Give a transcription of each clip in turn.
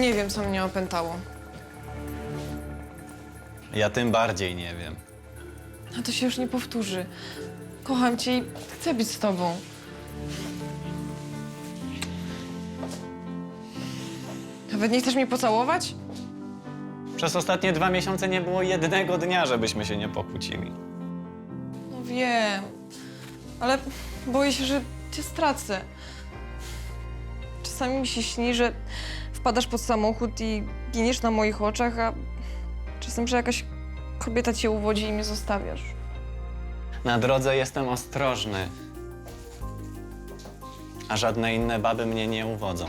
Nie wiem, co mnie opętało. Ja tym bardziej nie wiem. A to się już nie powtórzy. Kocham cię i chcę być z tobą. Nawet nie chcesz mnie pocałować? Przez ostatnie dwa miesiące nie było jednego dnia, żebyśmy się nie pokłócili. No wiem, ale boję się, że cię stracę. Czasami mi się śni, że wpadasz pod samochód i giniesz na moich oczach, a czasem, że jakaś kobieta cię uwodzi i mnie zostawiasz. Na drodze jestem ostrożny. A żadne inne baby mnie nie uwodzą.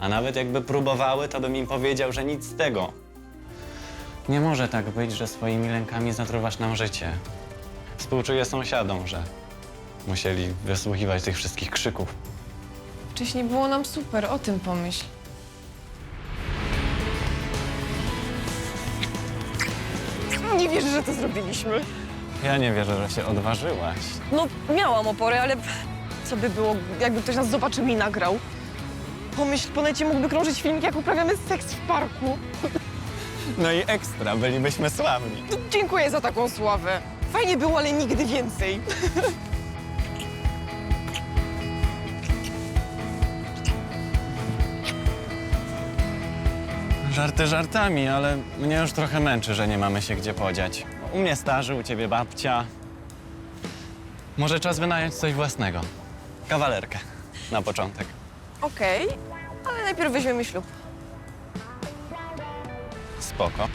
A nawet jakby próbowały, to bym im powiedział, że nic z tego. Nie może tak być, że swoimi lękami zatruwasz nam życie. Współczuję sąsiadom, że musieli wysłuchiwać tych wszystkich krzyków. Wcześniej było nam super, o tym pomyśl. Wierzę, że to zrobiliśmy. Ja nie wierzę, że się odważyłaś. No, miałam opory, ale co by było, jakby ktoś nas zobaczył i nagrał? Pomyśl, po necie mógłby krążyć filmik, jak uprawiamy seks w parku. No i ekstra, bylibyśmy sławni. No, dziękuję za taką sławę. Fajnie było, ale nigdy więcej. Żarty żartami, ale mnie już trochę męczy, że nie mamy się gdzie podziać. U mnie starzy, u ciebie babcia. Może czas wynająć coś własnego. Kawalerkę na początek. Okej, ale najpierw weźmiemy ślub. Spoko.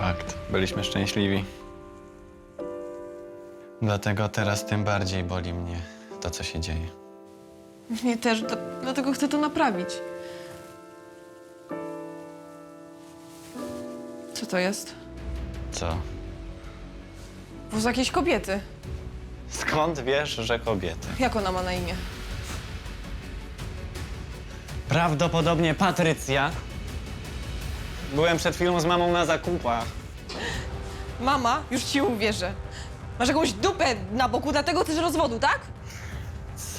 Fakt, byliśmy szczęśliwi. Dlatego teraz tym bardziej boli mnie to, co się dzieje. Mnie też, dla- dlatego chcę to naprawić. To jest? Co? Wóz jakiejś kobiety. Skąd wiesz, że kobiety? Jak ona ma na imię? Prawdopodobnie Patrycja. Byłem przed chwilą z mamą na zakupach. Mama, już ci uwierzę. Masz jakąś dupę na boku, dlatego chcesz rozwodu, tak?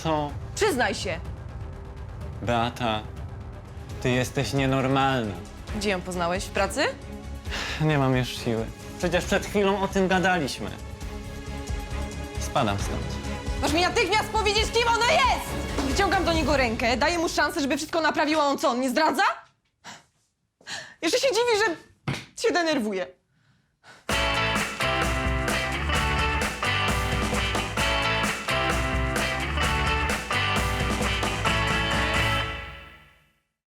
Co? Przyznaj się. Beata, ty jesteś nienormalna. Gdzie ją poznałeś? W pracy? Nie mam już siły. Przecież przed chwilą o tym gadaliśmy. Spadam stąd. Masz mi natychmiast powiedzieć, kim ona jest! Wyciągam do niego rękę, daję mu szansę, żeby wszystko naprawiła. On co, on nie zdradza? Jeszcze się dziwi, że się denerwuje.